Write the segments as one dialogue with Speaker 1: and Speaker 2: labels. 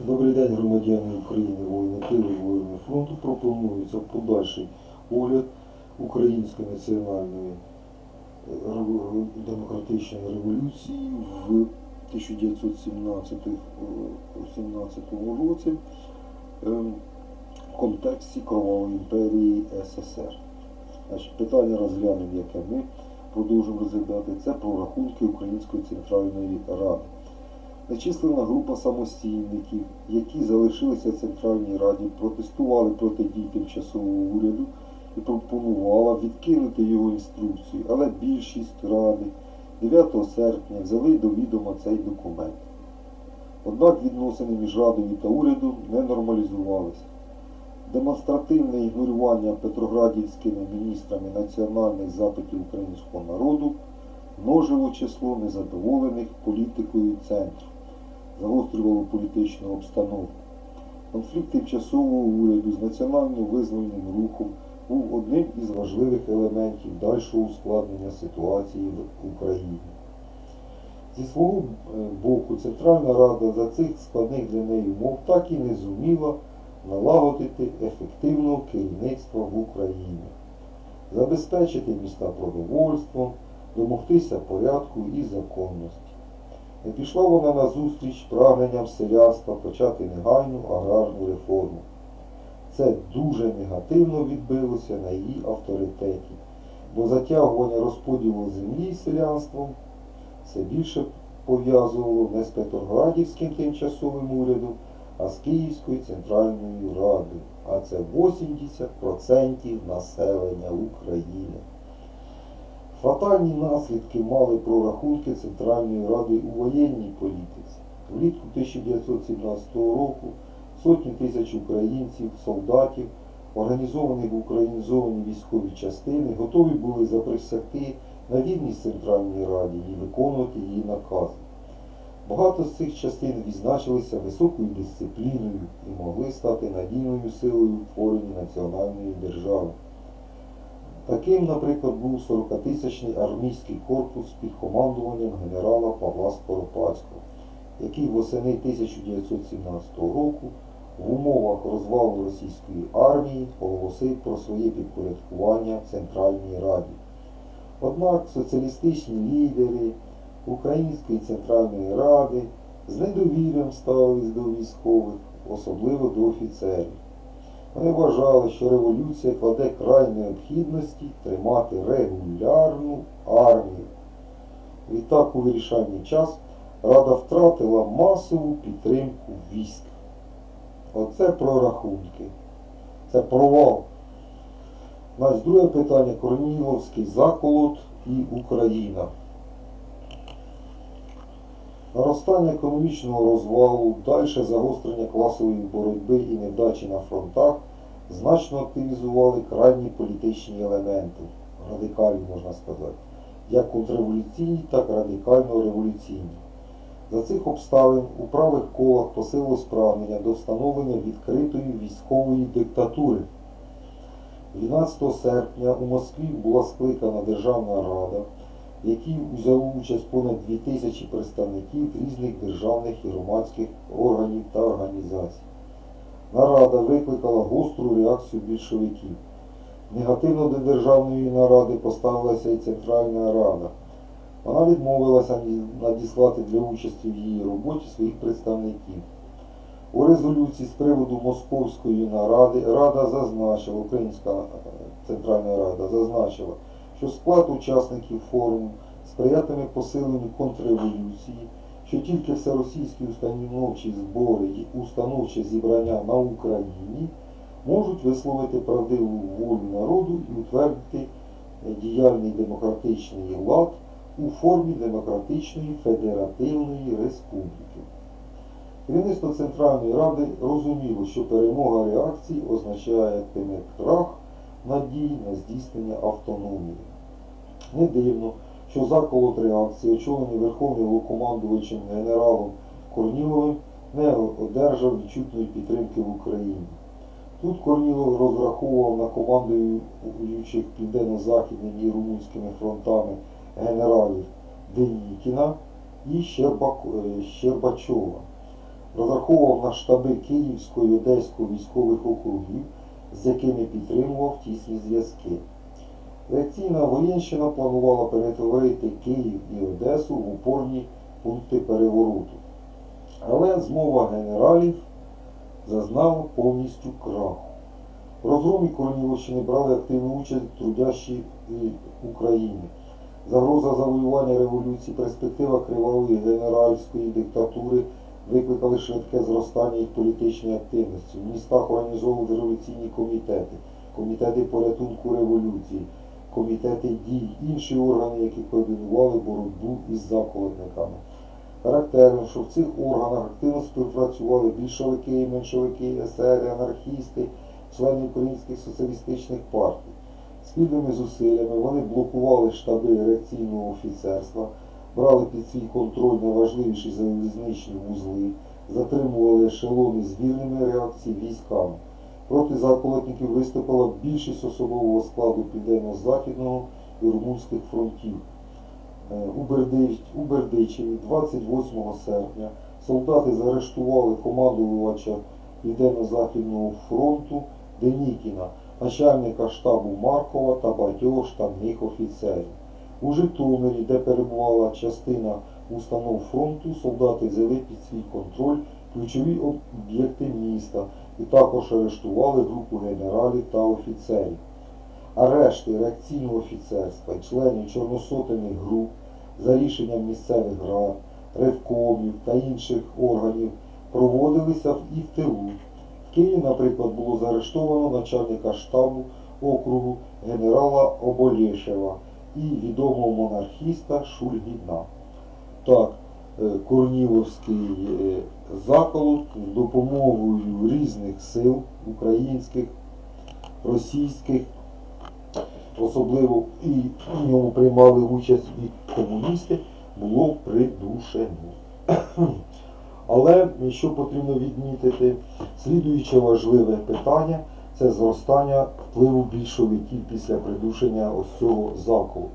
Speaker 1: Добрий день, громадяни України, воїни тилу, воїни фронту. Пропонується подальший огляд Української національної е, демократичної революції в 1917 е, 17 році е, в контексті кровавої імперії СССР. Значить, питання розглянемо, яке ми продовжуємо розглядати, це про рахунки Української Центральної Ради. Нечислена група самостійників, які залишилися в Центральній Раді, протестували проти дій тимчасового уряду і пропонувала відкинути його інструкцію, але більшість ради 9 серпня взяли до відома цей документ. Однак відносини між Радою та урядом не нормалізувалися. Демонстративне ігнорування петроградівськими міністрами національних запитів українського народу множило число незадоволених політикою центру, загострювало політичну обстановку. Конфлікт тимчасового уряду з національно визвольним рухом був одним із важливих елементів дальшого ускладнення ситуації в Україні. Зі свого е, боку, Центральна Рада за цих складних для неї умов так і не зуміла налагодити ефективного керівництва в Україні, забезпечити міста продовольством, домогтися порядку і законності. Не пішла вона на зустріч прагненням селянства почати негайну аграрну реформу. Це дуже негативно відбилося на її авторитеті, бо затягування розподілу землі селянством все більше пов'язувало не з Петроградівським тимчасовим урядом, а з Київською Центральною Радою. А це 80% населення України. Фатальні наслідки мали прорахунки Центральної Ради у воєнній політиці. Влітку 1917 року сотні тисяч українців, солдатів, організованих в українізовані військові частини, готові були заприсягти на вірність Центральній Раді і виконувати її накази. Багато з цих частин відзначилися високою дисципліною і могли стати надійною силою в національної держави. Таким, наприклад, був 40-тисячний армійський корпус під командуванням генерала Павла Скоропадського, який восени 1917 року в умовах розвалу російської армії оголосив про своє підпорядкування Центральній Раді. Однак соціалістичні лідери Української Центральної Ради з недовір'ям ставились до військових, особливо до офіцерів. Вони вважали, що революція кладе край необхідності тримати регулярну армію. Відтак у вирішальний час Рада втратила масову підтримку військ. Оце прорахунки. Це провал. Значить, друге питання Корніловський заколот і Україна. Наростання економічного розвалу, дальше загострення класової боротьби і невдачі на фронтах значно активізували крайні політичні елементи, радикальні можна сказати, як контрреволюційні, так і радикально революційні. За цих обставин у правих колах посилилось прагнення до встановлення відкритої військової диктатури. 12 серпня у Москві була скликана Державна Рада, в якій взяло участь понад 2000 представників різних державних і громадських органів та організацій. Нарада викликала гостру реакцію більшовиків. Негативно до державної наради поставилася і Центральна Рада. Вона відмовилася надіслати для участі в її роботі своїх представників. У резолюції з приводу Московської наради Рада зазначила, Українська е, Центральна Рада зазначила, що склад учасників форуму сприятиме посиленню контрреволюції, що тільки всеросійські установчі збори і установче зібрання на Україні можуть висловити правдиву волю народу і утвердити е, діяльний демократичний лад у формі демократичної федеративної республіки. Керівництво Центральної Ради розуміло, що перемога реакції означатиме крах надій на здійснення автономії. Не дивно, що заколот реакції, очолений Верховним Головнокомандувачем генералом Корніловим, не одержав відчутної підтримки в Україні. Тут Корнілов розраховував на командуючих південно-західними і румунськими фронтами генералів Денікіна і е, Щербачова. розраховував на штаби Київської і Одеської військових округів, з якими підтримував тісні зв'язки. Реакційна воєнщина планувала перетворити Київ і Одесу в упорні пункти перевороту. Але змова генералів зазнала повністю краху. В розгромі Корніловщини брали активну участь трудящі України. Загроза завоювання революції, перспектива кривавої генеральської диктатури викликали швидке зростання їх політичної активності. В містах організовували революційні комітети, комітети порятунку революції, комітети дій, інші органи, які координували боротьбу із заколотниками. Характерно, що в цих органах активно співпрацювали більшовики і меншовики, есери, анархісти, члени українських соціалістичних партій. Спільними зусиллями вони блокували штаби реакційного офіцерства, брали під свій контроль найважливіші залізничні вузли, затримували ешелони з вільними реакцій військами. Проти заколотників виступила більшість особового складу Південно-Західного і Румунських фронтів. Е, У Бердич- у Бердичеві 28 серпня солдати заарештували командувача Південно-Західного фронту Денікіна, начальника штабу Маркова та багатьох штабних офіцерів. У Житомирі, де перебувала частина установ фронту, солдати взяли під свій контроль ключові об'єкти міста і також арештували групу генералів та офіцерів. Арешти реакційного офіцерства і членів чорносотених груп за рішенням місцевих рад, ревкомів та інших органів проводилися і в тилу. В Києві, наприклад, було заарештовано начальника штабу округу генерала Оболєшева і відомого монархіста Шульгіна. Так, Корніловський е, заколот з допомогою різних сил українських, російських, особливо і в ньому приймали участь і комуністи, було придушено. Але що потрібно відмітити, слідуюче важливе питання це зростання впливу більшовиків після придушення ось цього заколоту.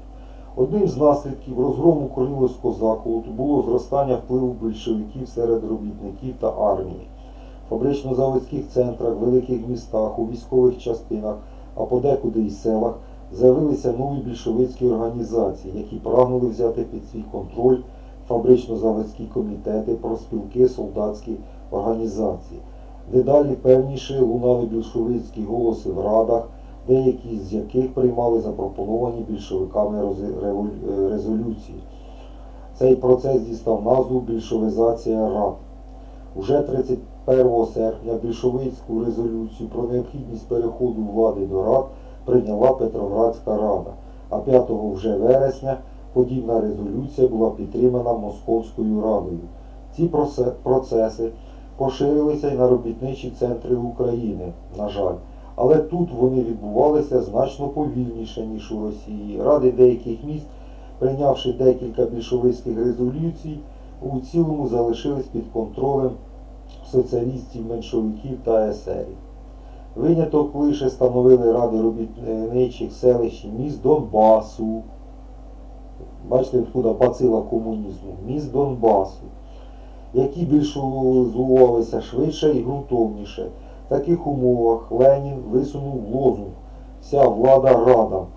Speaker 1: Одним з наслідків розгрому Корніловського заколоту було зростання впливу більшовиків серед робітників та армії. В фабрично-заводських центрах, великих містах, у військових частинах, а подекуди і селах з'явилися нові більшовицькі організації, які прагнули взяти під свій контроль фабрично-заводські комітети, профспілки, солдатські організації. Дедалі певніше лунали більшовицькі голоси в радах, деякі з яких приймали запропоновані більшовиками е, резолюції. Цей процес дістав назву більшовизація рад. Уже 31 серпня більшовицьку резолюцію про необхідність переходу влади до рад прийняла Петроградська рада, а 5 вже вересня подібна резолюція була підтримана Московською радою. Ці процеси поширилися й на робітничі центри України, на жаль. Але тут вони відбувалися значно повільніше, ніж у Росії. Ради деяких міст, прийнявши декілька більшовицьких резолюцій, у цілому залишились під контролем соціалістів, меншовиків та есерів. Виняток лише становили ради робітничих селищ міст Донбасу. Бачите, откуда бацила комунізму, міст Донбасу, які більшовизувалися швидше і ґрунтовніше. В таких умовах Ленін висунув лозунг Вся влада радам.